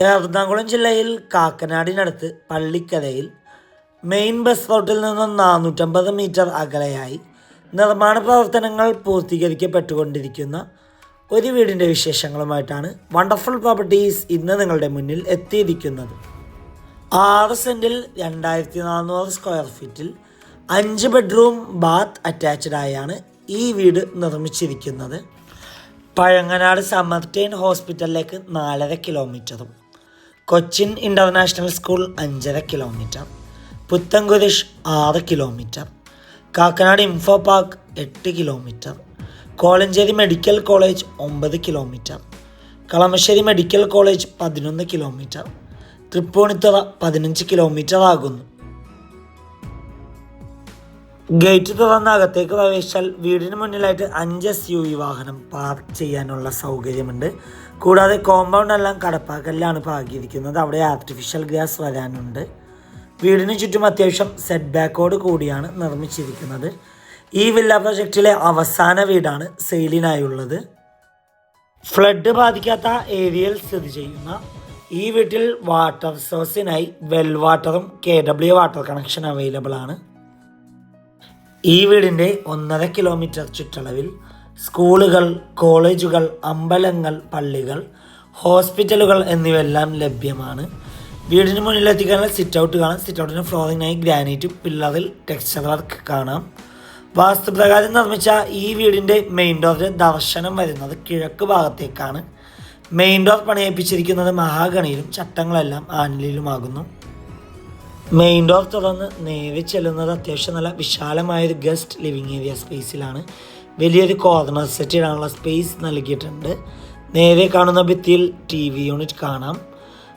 എറണാകുളം ജില്ലയിൽ കാക്കനാടിനടുത്ത് പള്ളിക്കരയിൽ main bus റൂട്ടിൽ നിന്നും നാനൂറ്റമ്പത് മീറ്റർ അകലെയായി നിർമ്മാണ പ്രവർത്തനങ്ങൾ പൂർത്തീകരിക്കപ്പെട്ടുകൊണ്ടിരിക്കുന്ന ഒരു വീടിന്റെ വിശേഷങ്ങളുമായിട്ടാണ് വണ്ടർഫുൾ പ്രോപ്പർട്ടീസ് ഇന്ന് നിങ്ങളുടെ മുന്നിൽ എത്തിയിരിക്കുന്നത്. ആറ് സെന്റിൽ രണ്ടായിരത്തി നാനൂറ് സ്ക്വയർ ഫീറ്റിൽ അഞ്ച് ബെഡ്റൂം ബാത്ത് അറ്റാച്ച്ഡ് ആയാണ് ഈ വീട് നിർമ്മിച്ചിരിക്കുന്നത്. പഴങ്ങനാട് സമർടൈൻ ഹോസ്പിറ്റലിലേക്ക് നാലര കിലോമീറ്ററും കൊച്ചിൻ ഇന്റർനാഷണൽ സ്കൂൾ അഞ്ചര കിലോമീറ്റർ പുത്തൻകുരിശ് ആറ് കിലോമീറ്റർ കാക്കനാട് ഇൻഫോ പാർക്ക് എട്ട് കിലോമീറ്റർ കോളഞ്ചേരി മെഡിക്കൽ കോളേജ് ഒമ്പത് കിലോമീറ്റർ കളമശ്ശേരി മെഡിക്കൽ കോളേജ് പതിനൊന്ന് കിലോമീറ്റർ തൃപ്പൂണിത്തുറ പതിനഞ്ച് കിലോമീറ്റർ ആകുന്നു. ഗേറ്റ് തുറന്ന അകത്തേക്ക് പ്രവേശിച്ചാൽ വീടിന് മുന്നിലായിട്ട് അഞ്ച് എസ് യു വി വാഹനം പാർക്ക് ചെയ്യാനുള്ള സൗകര്യമുണ്ട്. കൂടാതെ കോമ്പൗണ്ട് എല്ലാം കടപ്പാക്കലിലാണ് പാകിയിരിക്കുന്നത്. അവിടെ ആർട്ടിഫിഷ്യൽ ഗ്യാസ് വരാനുണ്ട്. വീടിന് ചുറ്റും അത്യാവശ്യം സെറ്റ് ബാക്കോട് കൂടിയാണ് നിർമ്മിച്ചിരിക്കുന്നത്. ഈ വില്ല പ്രൊജക്റ്റിലെ അവസാന വീടാണ് സെയിലിനായുള്ളത്. ഫ്ലഡ് ബാധിക്കാത്ത ഏരിയയിൽ സ്ഥിതി ചെയ്യുന്ന ഈ വീട്ടിൽ വാട്ടർ സോഴ്സിനായി വെൽ വാട്ടറും K W water connection available ആണ്. ഈ വീടിന്റെ ഒന്നര കിലോമീറ്റർ ചുറ്റളവിൽ സ്കൂളുകൾ കോളേജുകൾ അമ്പലങ്ങൾ പള്ളികൾ ഹോസ്പിറ്റലുകൾ എന്നിവയെല്ലാം ലഭ്യമാണ്. വീടിന് മുന്നിലെത്തിക്കാനുള്ള സിറ്റ് ഔട്ട് കാണാം. സിറ്റ് ഔട്ടിന് ഫ്ലോറിങ്ങിനായി ഗ്രാനൈറ്റ് പില്ലറിൽ ടെക്സ്ചർ വർക്ക് കാണാം. വാസ്തുപ്രകാരം നിർമ്മിച്ച ഈ വീടിന്റെ മെയിൻ ഡോറിന്റെ ദർശനം വരുന്നത് കിഴക്ക് ഭാഗത്തേക്കാണ്. മെയിൻ ഡോർ പണിയിപ്പിച്ചിരിക്കുന്നത് മഹാഗണിയിലും ചട്ടങ്ങളെല്ലാം ആനിലും മെയിൻ ഡോർ തുറന്ന് നേരെ ചെല്ലുന്നത് അത്യാവശ്യം നല്ല വിശാലമായൊരു ഗസ്റ്റ് ലിവിങ് ഏരിയ സ്പേസിലാണ് വലിയൊരു കോർണർ സെറ്റ് ഇടാനുള്ള സ്പേസ് നൽകിയിട്ടുണ്ട്. നേരെ കാണുന്ന ഭിത്തിയിൽ ടി വി യൂണിറ്റ് കാണാം.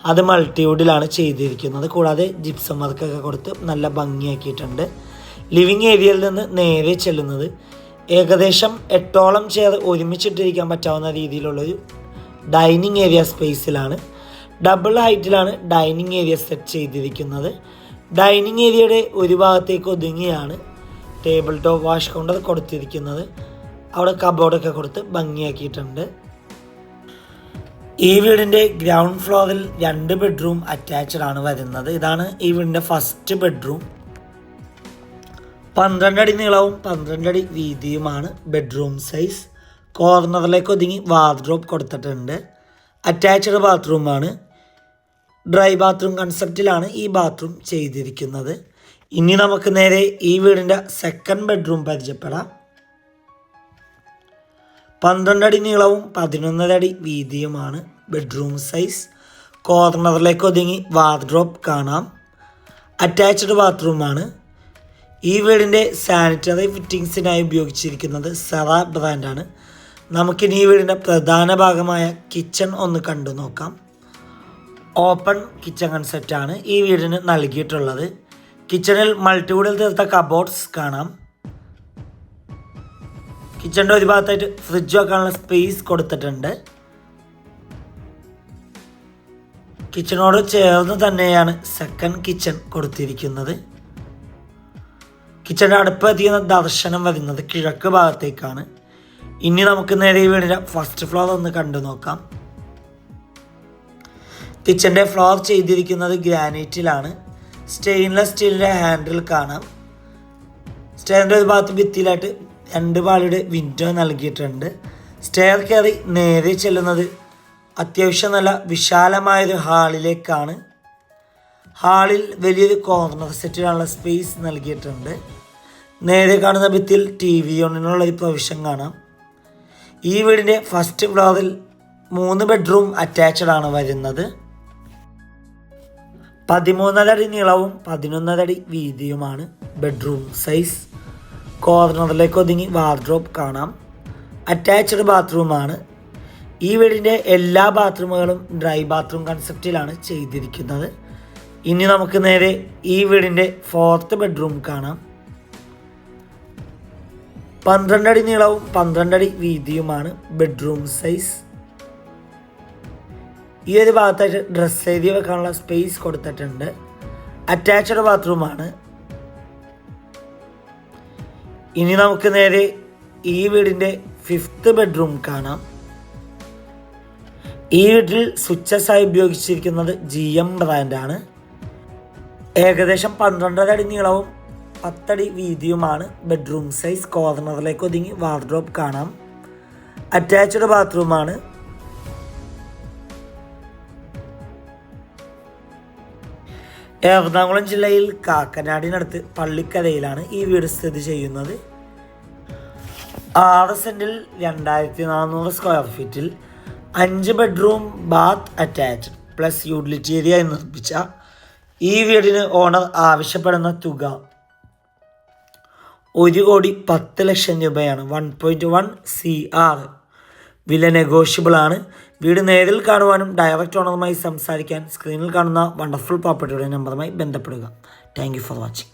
അത് മൾട്ടിവുഡിലാണ് ചെയ്തിരിക്കുന്നത്. കൂടാതെ ജിപ്സം വർക്കൊക്കെ കൊടുത്ത് നല്ല ഭംഗിയാക്കിയിട്ടുണ്ട്. ലിവിങ് ഏരിയയിൽ നിന്ന് നേരെ ചെല്ലുന്നത് ഏകദേശം എട്ടോളം ചെയർ ഒരുമിച്ചിട്ടിരിക്കാൻ പറ്റാവുന്ന രീതിയിലുള്ളൊരു ഡൈനിങ് ഏരിയ സ്പേസിലാണ് ഡബിൾ ഹൈറ്റിലാണ് ഡൈനിങ് ഏരിയ സെറ്റ് ചെയ്തിരിക്കുന്നത്. ഡൈനിങ് ഏരിയയുടെ ഒരു ഭാഗത്തേക്ക് ഒതുങ്ങിയാണ് ടേബിൾ ടോപ്പ് വാഷ് കൗണ്ടർ കൊടുത്തിരിക്കുന്നത്. അവിടെ കബോർഡൊക്കെ കൊടുത്ത് ഭംഗിയാക്കിയിട്ടുണ്ട്. ഈ വീടിന്റെ ഗ്രൗണ്ട് ഫ്ലോറിൽ രണ്ട് ബെഡ്റൂം അറ്റാച്ച്ഡ് ആണ് വരുന്നത്. ഇതാണ് ഈ വീടിന്റെ ഫസ്റ്റ് ബെഡ്റൂം പന്ത്രണ്ടടി നീളവും പന്ത്രണ്ടടി വീതിയുമാണ് ബെഡ്റൂം സൈസ് കോർണറിലേക്ക് ഒതുങ്ങി വാർഡ്രോപ്പ് കൊടുത്തിട്ടുണ്ട്. അറ്റാച്ച്ഡ് ബാത്റൂമാണ് ഡ്രൈ ബാത്റൂം കൺസെപ്റ്റിലാണ് ഈ ബാത്റൂം ചെയ്തിരിക്കുന്നത്. ഇനി നമുക്ക് നേരെ ഈ വീടിന്റെ സെക്കൻഡ് ബെഡ്റൂം പരിചയപ്പെടാം. പന്ത്രണ്ടടി നീളവും പതിനൊന്നരടി വീതിയുമാണ് ബെഡ്റൂം സൈസ് കോർണറിലേക്ക് ഒതുങ്ങി വാർഡ്രോപ്പ് കാണാം. അറ്റാച്ച്ഡ് ബാത്റൂമാണ് ഈ വീടിന്റെ സാനിറ്ററി ഫിറ്റിങ്സിനായി ഉപയോഗിച്ചിരിക്കുന്നത് സെറ ബ്രാൻഡാണ് നമുക്കിനി ഈ വീടിന്റെ പ്രധാന ഭാഗമായ കിച്ചൺ ഒന്ന് കണ്ടു നോക്കാം. ഓപ്പൺ കിച്ചൺ കൺസെപ്റ്റാണ് ഈ വീടിന് നൽകിയിട്ടുള്ളത്. കിച്ചണിൽ മൾട്ടിവുഡിൽ തീർത്ത കബോർഡ്സ് കാണാം. കിച്ചണിന്റെ ഒരു ഭാഗത്തായിട്ട് ഫ്രിഡ്ജ് വെക്കാനുള്ള സ്പേസ് കൊടുത്തിട്ടുണ്ട്. കിച്ചണോട് ചേർന്ന് തന്നെയാണ് സെക്കൻഡ് കിച്ചൺ കൊടുത്തിരിക്കുന്നത്. കിച്ചണിന്റെ അടുപ്പ് എത്തിക്കുന്ന ദർശനം വരുന്നത് കിഴക്ക് ഭാഗത്തേക്കാണ്. ഇനി നമുക്ക് നേരെ വീടിന്റെ ഫസ്റ്റ് ഫ്ലോർ ഒന്ന് കണ്ടു നോക്കാം. കിച്ചന്റെ ഫ്ലോർ ചെയ്തിരിക്കുന്നത് ഗ്രാനൈറ്റിലാണ്. സ്റ്റെയിൻലെസ് സ്റ്റീലിന്റെ ഹാൻഡിൽ കാണാം. സ്റ്റെയറിന്റെ ഒരു ഭാഗത്ത് ഭിത്തിയിലായിട്ട് രണ്ട് പാളിയുടെ വിൻഡോ നൽകിയിട്ടുണ്ട്. സ്റ്റെയർ കയറി നേരെ ചെല്ലുന്നത് അത്യാവശ്യം നല്ല വിശാലമായൊരു ഹാളിലേക്കാണ്. ഹാളിൽ വലിയൊരു കോർണർ സെറ്റിനുള്ള സ്പേസ് നൽകിയിട്ടുണ്ട്. നേരെ കാണുന്ന ഭിത്തിയിൽ ടി വി ഒന്നിനുള്ള ഒരു പ്രൊവിഷൻ കാണാം. ഈ വീടിന്റെ ഫസ്റ്റ് ഫ്ലോറിൽ മൂന്ന് ബെഡ്റൂം അറ്റാച്ച്ഡ് ആണ് വരുന്നത്. പതിമൂന്നര അടി നീളവും പതിനൊന്നരടി വീതിയുമാണ് ബെഡ്റൂം സൈസ് കോർണറിലേക്ക് ഒതുങ്ങി വാർഡ്രോബ് കാണാം. അറ്റാച്ച്ഡ് ബാത്റൂമാണ് ഈ വീടിന്റെ എല്ലാ ബാത്റൂമുകളും ഡ്രൈ ബാത്റൂം കൺസെപ്റ്റിലാണ് ചെയ്തിരിക്കുന്നത്. ഇനി നമുക്ക് നേരെ ഈ വീടിന്റെ ഫോർത്ത് ബെഡ്റൂം കാണാം. പന്ത്രണ്ടടി നീളവും പന്ത്രണ്ടടി വീതിയുമാണ് ബെഡ്റൂം സൈസ് ഈ ഒരു ഭാഗത്തായിട്ട് ഡ്രസ് എഴുതി വെക്കാനുള്ള സ്പേസ് കൊടുത്തിട്ടുണ്ട്. അറ്റാച്ച്ഡ് ബാത്റൂമാണ് ഇനി നമുക്ക് നേരെ ഈ വീടിന്റെ ഫിഫ്ത്ത് ബെഡ്റൂം കാണാം. ഈ വീട്ടിൽ സ്വിച്ചസായി ഉപയോഗിച്ചിരിക്കുന്നത് ജി എം ബ്രാൻഡാണ് ഏകദേശം പന്ത്രണ്ടര അടി നീളവും പത്തടി വീതിയുമാണ്. ബെഡ്റൂം സൈസ് കോർണറിലേക്ക് ഒതുങ്ങി വാർഡ്രോബ് കാണാം. അറ്റാച്ച്ഡ് ബാത്റൂമാണ് എറണാകുളം ജില്ലയിൽ കാക്കനാടിനടുത്ത് പള്ളിക്കരയിലാണ് ഈ വീട് സ്ഥിതി ചെയ്യുന്നത്. ആറ് സെന്റിൽ രണ്ടായിരത്തി നാനൂറ് സ്ക്വയർ ഫീറ്റിൽ അഞ്ച് bedroom bath attach plus utility area നിർമ്മിച്ച ഈ വീടിന് ഓണർ ആവശ്യപ്പെടുന്ന തുക ഒരു കോടി പത്ത് ലക്ഷം രൂപയാണ്. One point one C R വില നെഗോഷ്യബിൾ ആണ്. വീട് നേരിൽ കാണുവാനും ഡയറക്റ്റ് ഓണറുമായി സംസാരിക്കാൻ സ്ക്രീനിൽ കാണുന്ന വണ്ടർഫുൾ പ്രോപ്പർട്ടിയുടെ നമ്പറുമായി ബന്ധപ്പെടുക. Thank for watching